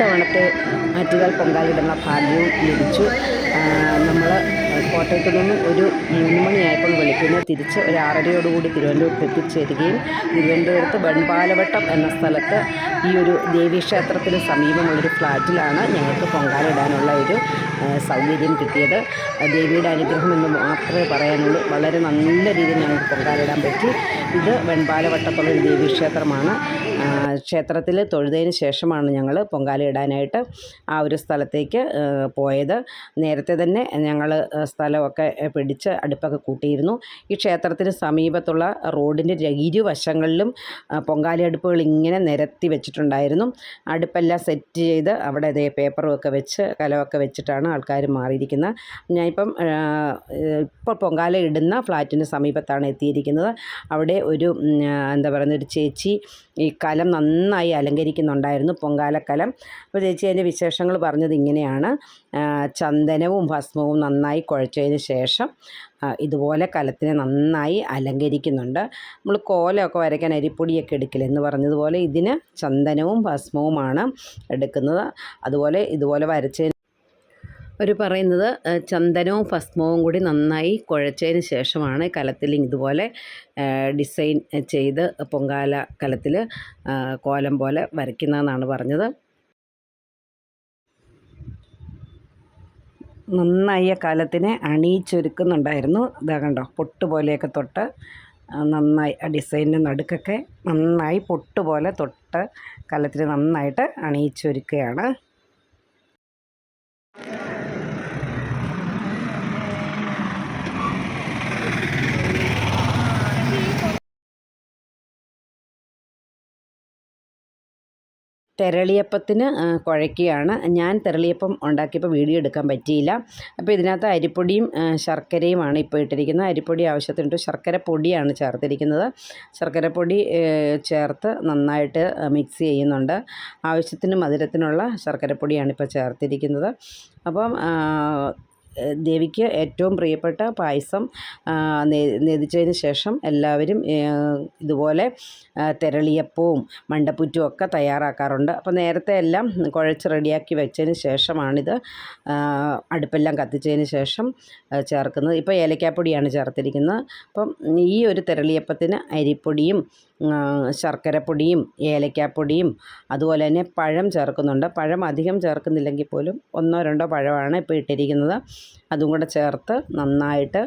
ഇത്തവണത്തെ ആറ്റുകാൽ പൊങ്കാലിടുന്ന ഭാഗ്യവും ലഭിച്ചു. നമ്മൾ കോട്ടയത്ത് നിന്ന് ഒരു മൂന്ന് മണിയായപ്പോൾ വെളുപ്പിന് തിരിച്ച് ഒരു ആറരയോടുകൂടി തിരുവനന്തപുരത്ത് എത്തിച്ചേരുകയും തിരുവനന്തപുരത്ത് ബൺപാലവട്ടം എന്ന സ്ഥലത്ത് ഈ ഒരു ദേവീക്ഷേത്രത്തിന് സമീപമുള്ളൊരു ഫ്ലാറ്റിലാണ് ഞങ്ങൾക്ക് പൊങ്കാലിടാനുള്ള ഒരു സൗകര്യം കിട്ടിയത്. ദേവിയുടെ അനുഗ്രഹം എന്ന് മാത്രമേ പറയാനുള്ളൂ. വളരെ നല്ല രീതിയിൽ ഞങ്ങൾക്ക് പൊങ്കാലിടാൻ പറ്റി. ഇത് വെൺപാലവട്ടത്തുള്ള ഒരു ദേവീക്ഷേത്രമാണ്. ക്ഷേത്രത്തിൽ തൊഴുതതിന് ശേഷമാണ് ഞങ്ങൾ പൊങ്കാല ഇടാനായിട്ട് ആ ഒരു സ്ഥലത്തേക്ക് പോയത്. നേരത്തെ തന്നെ ഞങ്ങൾ സ്ഥലമൊക്കെ പിടിച്ച് അടുപ്പൊക്കെ കൂട്ടിയിരുന്നു. ഈ ക്ഷേത്രത്തിന് സമീപത്തുള്ള റോഡിന്റെ ഇരുവശങ്ങളിലും പൊങ്കാലി അടുപ്പുകൾ ഇങ്ങനെ നിരത്തി വെച്ചിട്ടുണ്ടായിരുന്നു. അടുപ്പെല്ലാം സെറ്റ് ചെയ്ത് അവിടെ ഇതേ പേപ്പറും ഒക്കെ വെച്ച് കലമൊക്കെ വെച്ചിട്ടാണ് ആൾക്കാർ മാറിയിരിക്കുന്നത്. ഞാനിപ്പം ഇപ്പോൾ പൊങ്കാല ഇടുന്ന ഫ്ലാറ്റിന് സമീപത്താണ് എത്തിയിരിക്കുന്നത്. അവിടെ ഒരു എന്താ പറയുന്ന ഒരു ചേച്ചി ഈ കലം നന്നായി അലങ്കരിക്കുന്നുണ്ടായിരുന്നു പൊങ്കാലക്കലം. അപ്പോൾ ചേച്ചി അതിന്റെ വിശേഷങ്ങൾ പറഞ്ഞത് ഇങ്ങനെയാണ്. ചന്ദനവും ഭസ്മവും നന്നായി കുഴച്ചതിന് ശേഷം ഇതുപോലെ കലത്തിനെ നന്നായി അലങ്കരിക്കുന്നുണ്ട്. നമ്മൾ കോലമൊക്കെ വരയ്ക്കാൻ അരിപ്പൊടിയൊക്കെ എടുക്കില്ല എന്ന് പറഞ്ഞതുപോലെ ഇതിന് ചന്ദനവും ഭസ്മവുമാണ് എടുക്കുന്നത്. അതുപോലെ ഇതുപോലെ വരച്ചതിന് അവർ പറയുന്നത് ചന്ദനവും ഭസ്മവും കൂടി നന്നായി കുഴച്ചതിന് ശേഷമാണ് കലത്തിൽ ഇതുപോലെ ഡിസൈൻ ചെയ്ത് പൊങ്കാല കലത്തിൽ കോലം പോലെ വരയ്ക്കുന്നതെന്നാണ് പറഞ്ഞത്. നന്നായി കലത്തിനെ അണിയിച്ചൊരുക്കുന്നുണ്ടായിരുന്നു. ഇതാ കണ്ടോ പൊട്ട് പോലെയൊക്കെ തൊട്ട് നന്നായി ആ ഡിസൈനിന്റെ നടുക്കൊക്കെ നന്നായി പൊട്ട് പോലെ തൊട്ട് കലത്തിന് നന്നായിട്ട് അണിയിച്ചൊരുക്കുകയാണ്. തെരളിയപ്പത്തിന് കുഴക്കിയാണ് ഞാൻ തെരളിയപ്പം ഉണ്ടാക്കിയപ്പോൾ വീഡിയോ എടുക്കാൻ പറ്റിയില്ല. അപ്പോൾ ഇതിനകത്ത് അരിപ്പൊടിയും ശർക്കരയുമാണ് ഇപ്പോൾ ഇട്ടിരിക്കുന്നത്. അരിപ്പൊടി ആവശ്യത്തിനുണ്ട് ശർക്കര പൊടിയാണ് ചേർത്തിരിക്കുന്നത്. ശർക്കര പൊടി ചേർത്ത് നന്നായിട്ട് മിക്സ് ചെയ്യുന്നുണ്ട്. ആവശ്യത്തിന് മധുരത്തിനുള്ള ശർക്കര പൊടിയാണ് ഇപ്പോൾ ചേർത്തിരിക്കുന്നത്. അപ്പം ദേവിക്ക് ഏറ്റവും പ്രിയപ്പെട്ട പായസം നെതിച്ചതിന് ശേഷം എല്ലാവരും ഇതുപോലെ തെരളിയപ്പവും മണ്ടപ്പുറ്റും ഒക്കെ തയ്യാറാക്കാറുണ്ട്. അപ്പോൾ നേരത്തെ എല്ലാം കുഴച്ച് റെഡിയാക്കി വെച്ചതിന് ശേഷമാണിത് അടുപ്പെല്ലാം കത്തിച്ചതിന് ശേഷം ചേർക്കുന്നത്. ഇപ്പോൾ ഏലക്കാപ്പൊടിയാണ് ചേർത്തിരിക്കുന്നത്. അപ്പം ഈ ഒരു തെരളിയപ്പത്തിന് അരിപ്പൊടിയും ശർക്കരപ്പൊടിയും ഏലക്കാപ്പൊടിയും അതുപോലെ തന്നെ പഴം ചേർക്കുന്നുണ്ട്. പഴം അധികം ചേർക്കുന്നില്ലെങ്കിൽ പോലും ഒന്നോ രണ്ടോ പഴമാണ് ഇപ്പോൾ ഇട്ടിരിക്കുന്നത്. അതും കൂടെ ചേർത്ത് നന്നായിട്ട്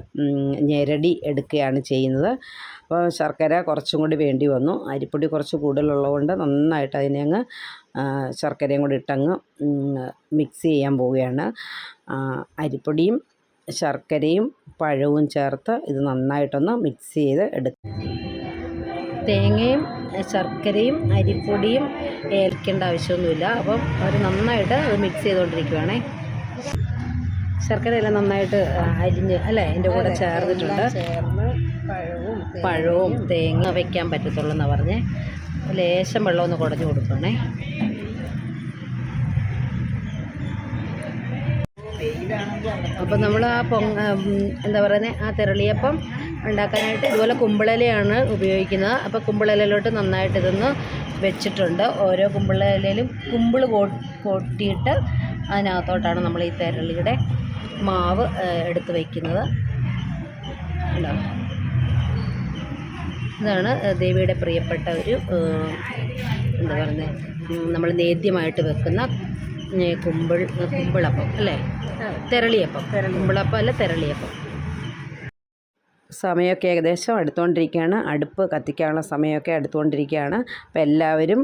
ഞെരടി എടുക്കുകയാണ് ചെയ്യുന്നത്. അപ്പോൾ ശർക്കര കുറച്ചും കൂടി വേണ്ടി വന്നു. അരിപ്പൊടി കുറച്ച് കൂടുതലുള്ളതുകൊണ്ട് നന്നായിട്ട് അതിനെ അങ്ങ് ശർക്കരയും കൂടി ഇട്ടങ്ങ് മിക്സ് ചെയ്യാൻ പോവുകയാണ്. അരിപ്പൊടിയും ശർക്കരയും പഴവും ചേർത്ത് ഇത് നന്നായിട്ടൊന്ന് മിക്സ് ചെയ്ത് എടുക്കുക തേങ്ങയും ശർക്കരയും അരിപ്പൊടിയും ഏൽക്കേണ്ട ആവശ്യമൊന്നുമില്ല. അപ്പം അവർ നന്നായിട്ട് അത് മിക്സ് ചെയ്തുകൊണ്ടിരിക്കുവാണേ ശർക്കരയെല്ലാം നന്നായിട്ട് അരിഞ്ഞ് അല്ലേ എന്റെ കൂടെ ചേർന്നിട്ടുണ്ട്. ചേർന്ന് പഴവും പഴവും തേങ്ങ വയ്ക്കാൻ പറ്റത്തുള്ളൂ എന്നാണ് പറഞ്ഞേ. ലേശം വെള്ളം ഒന്ന് കുടഞ്ഞു കൊടുക്കണേ അപ്പം നമ്മൾ ആ പൊങ്ങ എന്താ പറയുന്നത് ആ തെരളിയപ്പം ഉണ്ടാക്കാനായിട്ട് ഇതുപോലെ കുമ്പിളലയാണ് ഉപയോഗിക്കുന്നത്. അപ്പോൾ കുമ്പിളലയിലോട്ട് നന്നായിട്ട് ഇതൊന്ന് വെച്ചിട്ടുണ്ട്. ഓരോ കുമ്പിളലയിലും കുമ്പിൾ കൊട്ടിയിട്ട് അതിനകത്തോട്ടാണ് നമ്മൾ ഈ തെരളിയുടെ മാവ് എടുത്ത് വയ്ക്കുന്നത് ഉണ്ടോ ഇതാണ് ദേവിയുടെ പ്രിയപ്പെട്ട ഒരു എന്താ പറയുന്നത് നമ്മൾ നേദ്യമായിട്ട് വെക്കുന്ന കുമ്പിൾ കുമ്പിളപ്പം അല്ലേ? തെരളിയപ്പം. കുമ്പിളപ്പം അല്ല തെരളിയപ്പം. സമയമൊക്കെ ഏകദേശം അടുത്തുകൊണ്ടിരിക്കുകയാണ് അടുപ്പ് കത്തിക്കാനുള്ള സമയമൊക്കെ അടുത്തുകൊണ്ടിരിക്കുകയാണ് അപ്പോൾ എല്ലാവരും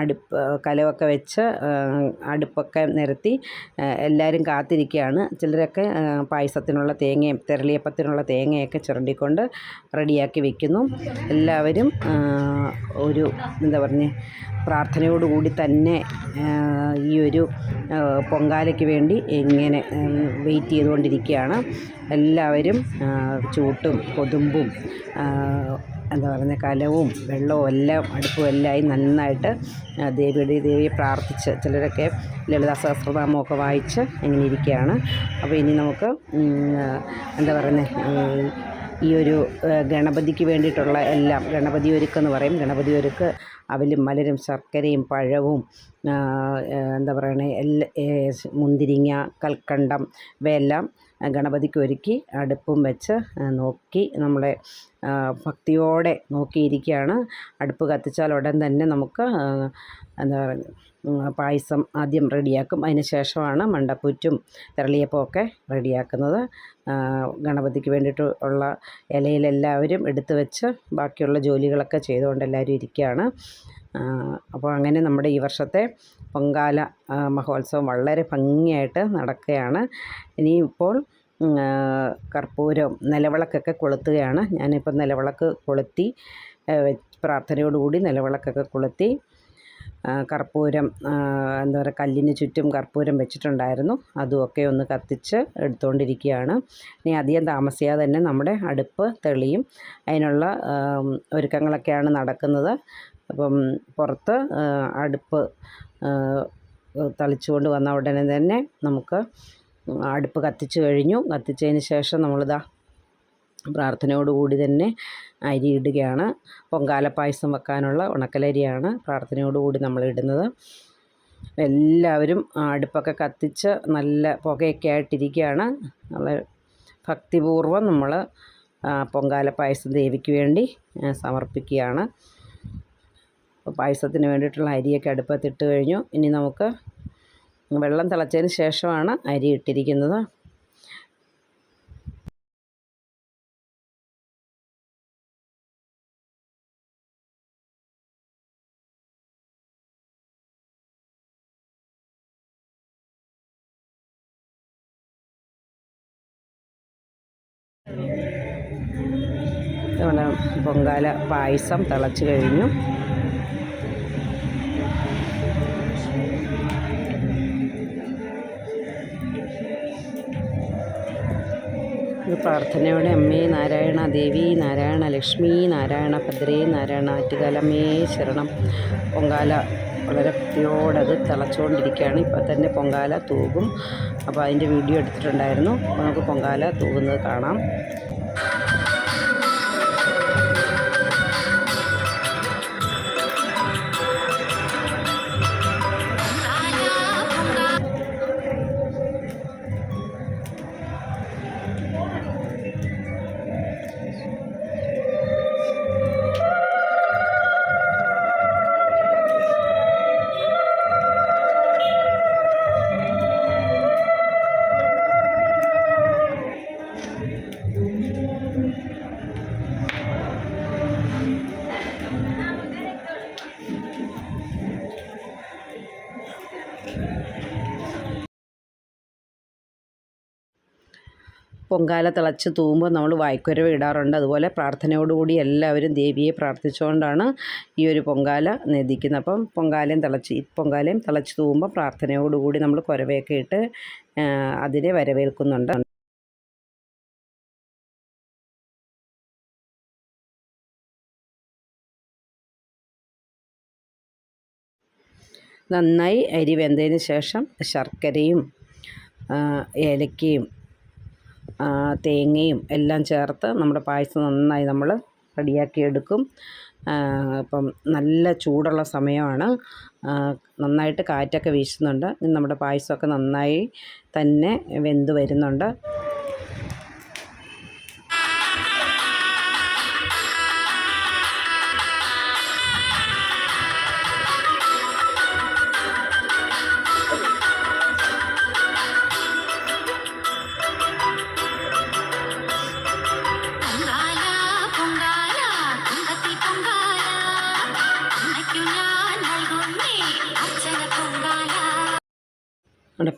അടുപ്പ് കലമൊക്കെ വെച്ച് അടുപ്പൊക്കെ നിരത്തി എല്ലാവരും കാത്തിരിക്കുകയാണ്. ചിലരൊക്കെ പായസത്തിനുള്ള തേങ്ങയും തെരളിയപ്പത്തിനുള്ള തേങ്ങയൊക്കെ ചുരണ്ടിക്കൊണ്ട് റെഡിയാക്കി വെക്കുന്നു. എല്ലാവരും ഒരു എന്താ പറഞ്ഞ് പ്രാർത്ഥനയോടുകൂടി തന്നെ ഈ ഒരു പൊങ്കാലയ്ക്ക് വേണ്ടി ഇങ്ങനെ വെയിറ്റ് ചെയ്തുകൊണ്ടിരിക്കുകയാണ്. എല്ലാവരും ചൂട്ടും കൊതുമ്പും എന്താ പറയുന്നത് കലവും വെള്ളവും എല്ലാം അടുപ്പും എല്ലാമായി നന്നായിട്ട് ദേവിയുടെ ദേവിയെ പ്രാർത്ഥിച്ച് ചിലരൊക്കെ ലളിതാ സഹസ്രനാമമൊക്കെ വായിച്ച് ഇങ്ങനെ ഇരിക്കുകയാണ്. അപ്പോൾ ഇനി നമുക്ക് എന്താ പറയുന്നത് ഈ ഒരു ഗണപതിക്ക് വേണ്ടിയിട്ടുള്ള എല്ലാം ഗണപതി ഒരുക്കെന്ന് പറയും. ഗണപതി ഒരുക്ക് അവലും മലരും ശർക്കരയും പഴവും എന്താ പറയണേ എല്ലാ മുന്തിരിങ്ങ കൽക്കണ്ടം ഇവയെല്ലാം ഗണപതിക്ക് ഒരുക്കി അടുപ്പും വെച്ച് നോക്കി നമ്മളെ ഭക്തിയോടെ നോക്കിയിരിക്കുകയാണ്. അടുപ്പ് കത്തിച്ചാൽ ഉടൻ തന്നെ നമുക്ക് എന്താ പറയുക പായസം ആദ്യം റെഡിയാക്കും. അതിന് ശേഷമാണ് മണ്ടപ്പൂറ്റും തിരളിയപ്പം ഒക്കെ റെഡിയാക്കുന്നത് ഗണപതിക്ക് വേണ്ടിയിട്ട് ഉള്ള ഇലയിലെല്ലാവരും എടുത്തു വെച്ച് ബാക്കിയുള്ള ജോലികളൊക്കെ ചെയ്തുകൊണ്ട് എല്ലാവരും ഇരിക്കുകയാണ്. അപ്പോൾ അങ്ങനെ നമ്മുടെ ഈ വർഷത്തെ പൊങ്കാല മഹോത്സവം വളരെ ഭംഗിയായിട്ട് നടക്കുകയാണ്. ഇനിയിപ്പോൾ കർപ്പൂരം നിലവിളക്കൊക്കെ കൊളുത്തുകയാണ്. ഞാനിപ്പോൾ നിലവിളക്ക് കൊളുത്തി പ്രാർത്ഥനയോടുകൂടി നിലവിളക്കൊക്കെ കൊളുത്തി കർപ്പൂരം എന്താ പറയുക കല്ലിന് ചുറ്റും കർപ്പൂരം വെച്ചിട്ടുണ്ടായിരുന്നു. അതുമൊക്കെ ഒന്ന് കത്തിച്ച് എടുത്തുകൊണ്ടിരിക്കുകയാണ് ഇനി അധികം താമസിയാതെ തന്നെ നമ്മുടെ അടുപ്പ് തെളിയും. അതിനുള്ള ഒരുക്കങ്ങളൊക്കെയാണ് നടക്കുന്നത്. അപ്പം പുറത്ത് അടുപ്പ് തളിച്ചുകൊണ്ട് വന്ന ഉടനെ തന്നെ നമുക്ക് അടുപ്പ് കത്തിച്ച് കഴിഞ്ഞു. കത്തിച്ചതിന് ശേഷം നമ്മളിതാ പ്രാർത്ഥനയോടുകൂടി തന്നെ അരി ഇടുകയാണ്. പൊങ്കാല പായസം വെക്കാനുള്ള ഉണക്കലരിയാണ് പ്രാർത്ഥനയോടുകൂടി നമ്മൾ ഇടുന്നത് എല്ലാവരും അടുപ്പൊക്കെ കത്തിച്ച് നല്ല പുകയൊക്കെ ആയിട്ടിരിക്കുകയാണ്. നല്ല ഭക്തിപൂർവം നമ്മൾ പൊങ്കാല പായസം ദേവിക്ക് വേണ്ടി സമർപ്പിക്കുകയാണ്. അപ്പോൾ പായസത്തിന് വേണ്ടിയിട്ടുള്ള അരിയൊക്കെ അടുപ്പത്തിട്ട് കഴിഞ്ഞു. ഇനി നമുക്ക് വെള്ളം തിളച്ചതിന് ശേഷമാണ് അരി ഇട്ടിരിക്കുന്നത്. നമ്മുടെ പൊങ്കാല പായസം തിളച്ച് കഴിഞ്ഞു. പ്രാർത്ഥനയോടെ അമ്മേ നാരായണ ദേവി നാരായണ ലക്ഷ്മി നാരായണ ഭദ്രേ നാരായണ ആറ്റുകാലമ്മേ ശരണം. പൊങ്കാല വളരെ വൃത്തിയോടത് തിളച്ചുകൊണ്ടിരിക്കുകയാണ്. ഇപ്പോൾ തന്നെ പൊങ്കാല തൂകും. അപ്പോൾ അതിന്റെ വീഡിയോ എടുത്തിട്ടുണ്ടായിരുന്നു. അപ്പോൾ നമുക്ക് പൊങ്കാല തൂകുന്നത് കാണാം. പൊങ്കാല തിളച്ച് തൂകുമ്പോൾ നമ്മൾ വായ്ക്കുരവ് ഇടാറുണ്ട്. അതുപോലെ പ്രാർത്ഥനയോടുകൂടി എല്ലാവരും ദേവിയെ പ്രാർത്ഥിച്ചുകൊണ്ടാണ് ഈ ഒരു പൊങ്കാല നദിക്കുന്നത് അപ്പം പൊങ്കാലയും തിളച്ച് പൊങ്കാലയും തിളച്ച് തൂകുമ്പോൾ പ്രാർത്ഥനയോടുകൂടി നമ്മൾ കുരവയൊക്കെ ഇട്ട് അതിനെ വരവേൽക്കുന്നുണ്ട്. നന്നായി അരി വെന്തതിന് ശേഷം ശർക്കരയും ഏലക്കയും തേങ്ങയും എല്ലാം ചേർത്ത് നമ്മുടെ പായസം നന്നായി നമ്മൾ റെഡിയാക്കി എടുക്കും. അപ്പം നല്ല ചൂടുള്ള സമയമാണ്. നന്നായിട്ട് കാറ്റൊക്കെ വീശുന്നുണ്ട്. നമ്മുടെ പായസമൊക്കെ നന്നായി തന്നെ വെന്ത് വരുന്നുണ്ട്.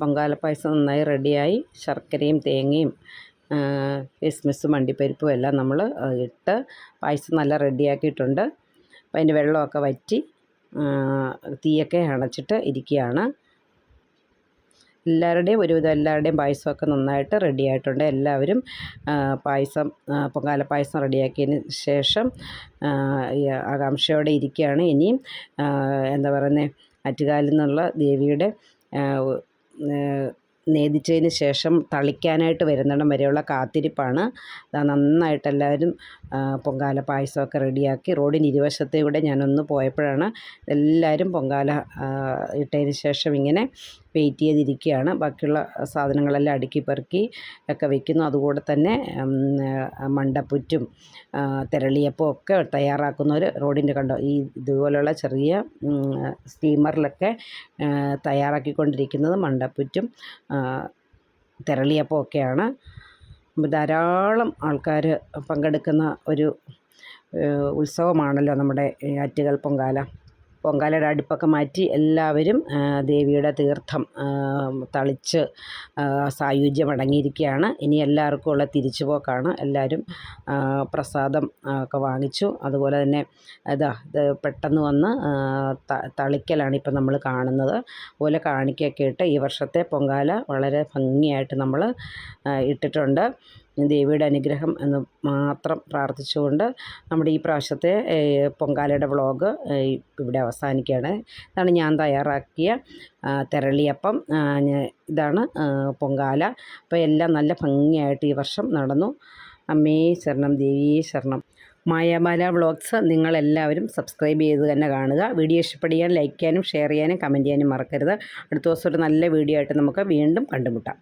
പൊങ്കാല പായസം നന്നായി റെഡിയായി. ശർക്കരയും തേങ്ങയും കിസ്മിസും അണ്ടിപ്പരിപ്പും എല്ലാം നമ്മൾ ഇട്ട് പായസം നല്ല റെഡിയാക്കിയിട്ടുണ്ട്. അപ്പം അതിന്റെ വെള്ളമൊക്കെ വറ്റി തീയൊക്കെ അണച്ചിട്ട് ഇരിക്കുകയാണ്. എല്ലാവരുടെയും ഒരുവിധം എല്ലാവരുടെയും പായസമൊക്കെ നന്നായിട്ട് റെഡിയായിട്ടുണ്ട്. എല്ലാവരും പായസം പൊങ്കാല പായസം റെഡിയാക്കിയതിന് ശേഷം ആകാംക്ഷയോടെ ഇരിക്കുകയാണ്. ഇനിയും എന്താ പറയുന്നത് ആറ്റുകാലിൽ നിന്നുള്ള ദേവിയുടെ നേദിച്ചതിന് ശേഷം തളിക്കാനായിട്ട് വരുന്നിടം വരെയുള്ള കാത്തിരിപ്പാണ്. ദാ നന്നായിട്ട് എല്ലാവരും പൊങ്കാല പായസമൊക്കെ റെഡിയാക്കി റോഡിന് ഇരുവശത്തെ കൂടെ ഞാനൊന്ന് പോയപ്പോഴാണ് എല്ലാവരും പൊങ്കാല ഇട്ടതിന് ശേഷം ഇങ്ങനെ വെയിറ്റ് ചെയ്തിരിക്കുകയാണ്. ബാക്കിയുള്ള സാധനങ്ങളെല്ലാം അടുക്കി പെറുക്കി ഒക്കെ വെക്കുന്നു. അതുകൂടെ തന്നെ മണ്ടപ്പുറ്റും തിരളിയപ്പം ഒക്കെ തയ്യാറാക്കുന്നവർ റോഡിന്റെ കണ്ടോ ഈ ഇതുപോലെയുള്ള ചെറിയ സ്റ്റീമറിലൊക്കെ തയ്യാറാക്കിക്കൊണ്ടിരിക്കുന്നത് മണ്ടപ്പുറ്റും തിരളിയപ്പം ഒക്കെയാണ്. ധാരാളം ആൾക്കാർ പങ്കെടുക്കുന്ന ഒരു ഉത്സവമാണല്ലോ നമ്മുടെ ആറ്റുകാൽ പൊങ്കാല. പൊങ്കാലയുടെ അടുപ്പൊക്കെ മാറ്റി എല്ലാവരും ദേവിയുടെ തീർത്ഥം തളിച്ച് സായുജ്യം അടങ്ങിയിരിക്കുകയാണ്. ഇനി എല്ലാവർക്കും ഉള്ള തിരിച്ചുപോക്കാണ്. എല്ലാവരും പ്രസാദം ഒക്കെ വാങ്ങിച്ചു. അതുപോലെ തന്നെ ഇതാ ഇത് പെട്ടെന്ന് വന്ന് തളിക്കലാണ് ഇപ്പം നമ്മൾ കാണുന്നത്. അതുപോലെ കാണിക്കൊക്കെ ഇട്ട് ഈ വർഷത്തെ പൊങ്കാല വളരെ ഭംഗിയായിട്ട് നമ്മൾ ഇട്ടിട്ടുണ്ട്. ദേവിയുടെ അനുഗ്രഹം എന്ന് മാത്രം പ്രാർത്ഥിച്ചുകൊണ്ട് നമ്മുടെ ഈ പ്രാവശ്യത്തെ പൊങ്കാലയുടെ വ്ളോഗ് ഇവിടെ അവസാനിക്കുകയാണ്. ഇതാണ് ഞാൻ തയ്യാറാക്കിയ തെരളിയപ്പം. ഇതാണ് പൊങ്കാല. അപ്പോൾ എല്ലാം നല്ല ഭംഗിയായിട്ട് ഈ വർഷം നടന്നു. അമ്മേ ശരണം ദേവിയേ ശരണം. മായാബാല വ്ളോഗ്സ് നിങ്ങളെല്ലാവരും സബ്സ്ക്രൈബ് ചെയ്ത് തന്നെ കാണുക. വീഡിയോ ഇഷ്ടപ്പെടുകയാൻ ലൈക്ക് ചെയ്യാനും ഷെയർ ചെയ്യാനും കമന്റ് ചെയ്യാനും മറക്കരുത്. അടുത്ത ദിവസം ഒരു നല്ല വീഡിയോ ആയിട്ട് നമുക്ക് വീണ്ടും കണ്ടുമുട്ടാം.